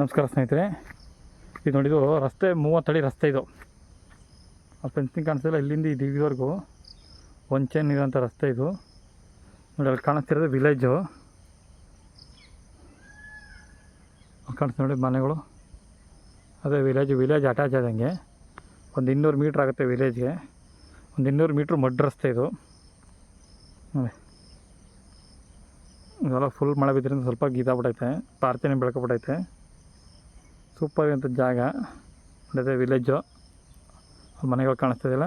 ನಮಸ್ಕಾರ ಸ್ನೇಹಿತರೆ. ಇದು ನೋಡಿದು ರಸ್ತೆ ಮೂವತ್ತಡಿ ರಸ್ತೆ ಇದು. ಆ ಫೆನ್ಸಿಂಗ್ ಕಾಣಿಸ್ತಿಲ್ಲ, ಇಲ್ಲಿಂದ ಇದು ಇಲ್ಲಿವರೆಗೂ ಒಂದು ಚೈನ್ ಇರೋಂಥ ರಸ್ತೆ ಇದು. ನೋಡಿ, ಅಲ್ಲಿ ಕಾಣಿಸ್ತಿರೋದು ವಿಲೇಜು ಕಾಣಿಸ್ತು ನೋಡಿ ಮನೆಗಳು. ಅದೇ ವಿಲೇಜ್ ವಿಲೇಜ್ ಅಟ್ಯಾಚ್ ಆದಂಗೆ. ಒಂದು ಇನ್ನೂರು ಮೀಟ್ರ್ ಆಗುತ್ತೆ ವಿಲೇಜ್ಗೆ ಒಂದು ಇನ್ನೂರು ಮೀಟ್ರ್ ಮಡ್ ರಸ್ತೆ ಇದು. ನೋಡಿ. ಇದೆಲ್ಲ ಫುಲ್ ಮಳೆ ಬಿದ್ದರಿಂದ ಸ್ವಲ್ಪ ಗೀತಾಗ್ಬಿಟ್ಟೈತೆ ಪಾರ್ತಿನೇ ಬೆಳ್ಕೊಬಿಟ್ಟೈತೆ ಸೂಪರ್ ಅಂತ ಜಾಗ. ಅದೇ ವಿಲೇಜು ಮನೆಗಳು ಕಾಣಿಸ್ತಿದೆಯಲ್ಲ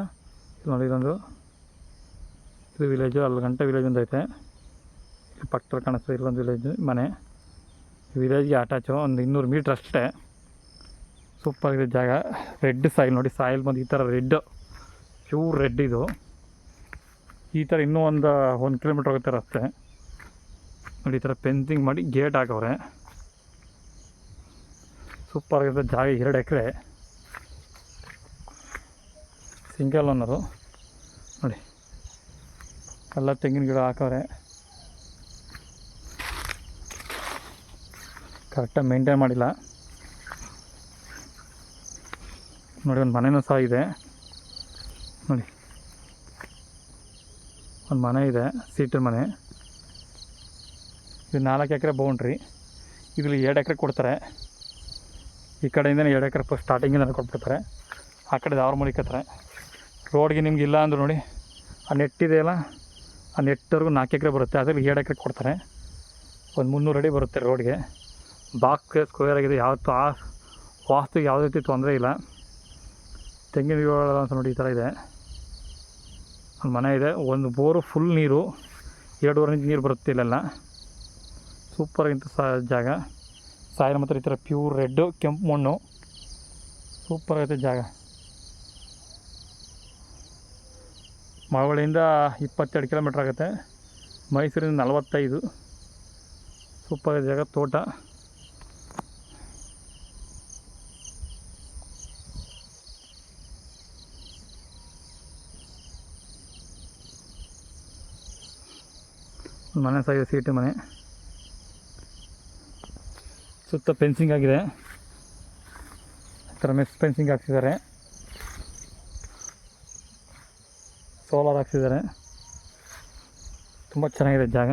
ಇಲ್ಲಿ. ನೋಡಿ ಇದೊಂದು. ಇದು ವಿಲೇಜು ಅಲ್ಲಿ ಗಂಟೆ ವಿಲೇಜ್ ಒಂದು ಐತೆ. ಇಲ್ಲಿ ಪಕ್ಕದಲ್ಲಿ ಕಾಣಿಸ್ತದೆ ಇಲ್ಲೊಂದು ವಿಲೇಜ್ ಮನೆ. ವಿಲೇಜ್ಗೆ ಅಟ್ಯಾಚು ಒಂದು ಇನ್ನೂರು ಮೀಟ್ರ್ ಅಷ್ಟೇ. ಸೂಪರ್ ಇದೆ ಜಾಗ. ರೆಡ್ ಸಾಯಿಲ್ ನೋಡಿ ಸಾಯಿಲ್ ಬಂದು ಈ ಥರ ರೆಡ್ ಪ್ಯೂರ್ ರೆಡ್ ಇದು. ಈ ಥರ ಇನ್ನೂ ಒಂದು ಒಂದು ಕಿಲೋಮೀಟ್ರ್ ಹೋಗುತ್ತೆ ರಸ್ತೆ. ನೋಡಿ, ಈ ಥರ ಪೆನ್ಸಿಂಗ್ ಮಾಡಿ ಗೇಟ್ ಹಾಕವ್ರೆ. ಸೂಪರ್ ಆಗಿದೆ ಜಾಗ ಎರಡು ಎಕರೆ. ಸಿಂಗಲ್ ಓನರು ನೋಡಿ. ಎಲ್ಲ ತೆಂಗಿನ ಗಿಡ ಹಾಕವ್ರೆ. ಕರೆಕ್ಟಾಗಿ ಮೇಂಟೈನ್ ಮಾಡಿಲ್ಲ. ನೋಡಿ, ಒಂದು ಮನೆಯೂ ಸಹ ಇದೆ. ನೋಡಿ. ಒಂದು ಮನೆ ಇದೆ, ಸೀಟರ್ ಮನೆ. ಇದು ನಾಲ್ಕು ಎಕರೆ ಬೌಂಡ್ರಿ ಇದರಲ್ಲಿ ಎರಡು ಎಕರೆ ಕೊಡ್ತಾರೆ. ಈ ಕಡೆಯಿಂದನೇ ಎರಡು ಎಕರೆ ಫಸ್ಟ್ ಸ್ಟಾರ್ಟಿಂಗಿಂದ ಕೊಟ್ಬಿಡ್ತಾರೆ. ಆ ಕಡೆ ದಾವ್ರ ಮುಳಿಕತ್ತಾರೆ ರೋಡ್ಗೆ ನಿಮ್ಗೆ ಇಲ್ಲ ಅಂದ್ರೆ ನೋಡಿ, ಆ ನೆಟ್ಟಿದೆ ಇದೆಯಲ್ಲ ಆ ನೆಟ್ವರೆಗೂ ನಾಲ್ಕು ಎಕರೆ ಬರುತ್ತೆ. ಅದರಲ್ಲಿ ಎರಡು ಎಕರೆ ಕೊಡ್ತಾರೆ. ಒಂದು ಮುನ್ನೂರು ಅಡಿ ಬರುತ್ತೆ ರೋಡ್ಗೆ ಬಾಕ್ಸ್ ಸ್ಕ್ವೇರ್ ಆಗಿದೆ. ಯಾವತ್ತು ಆ ವಾಸ್ತು ಯಾವುದೇ ರೀತಿ ತೊಂದರೆ ಇಲ್ಲ. ತೆಂಗಿನ ಅಂತ ನೋಡಿ ಈ ಥರ ಇದೆ. ಒಂದು ಮನೆ ಇದೆ. ಒಂದು ಬೋರು ಫುಲ್ ನೀರು. ಎರಡೂವರೆ ಇಂಚ್ ನೀರು ಬರುತ್ತೆ ಇಲ್ಲೆಲ್ಲ. ಸೂಪರ್ ಇಂಥ ಸ ಜಾಗ. ಸಾಯಿಲ್ ಮಾತ್ರ ಈ ಥರ ಪ್ಯೂರ್ ರೆಡ್ಡು, ಕೆಂಪು ಮಣ್ಣು. ಸೂಪರ್ ಆಗುತ್ತೆ ಜಾಗ. ಮಾವಳಿಯಿಂದ ಇಪ್ಪತ್ತೆರಡು ಕಿಲೋಮೀಟ್ರ್ ಆಗುತ್ತೆ. ಮೈಸೂರಿಂದ ನಲವತ್ತೈದು. ಸೂಪರ್ ಜಾಗ, ತೋಟ. ಮನೆ ಸಾಯೋ ಸೀಟು ಮನೆ. ಸುತ್ತ ಫೆನ್ಸಿಂಗ್ ಆಗಿದೆ. ಥರ ಮೆಸ್ ಫೆನ್ಸಿಂಗ್ ಹಾಕ್ಸಿದ್ದಾರೆ. ಸೋಲಾರ್ ಹಾಕ್ಸಿದ್ದಾರೆ. ತುಂಬ ಚೆನ್ನಾಗಿದೆ ಜಾಗ.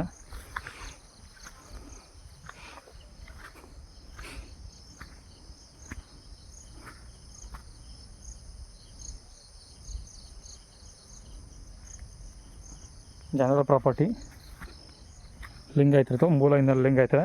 ಜನರ ಪ್ರಾಪರ್ಟಿ ಲಿಂಗ ಲಿಂಗಾಯತ ಮೂಲ ಇನ್ನಲ್ಲಿ ಲಿಂಗಾಯತ.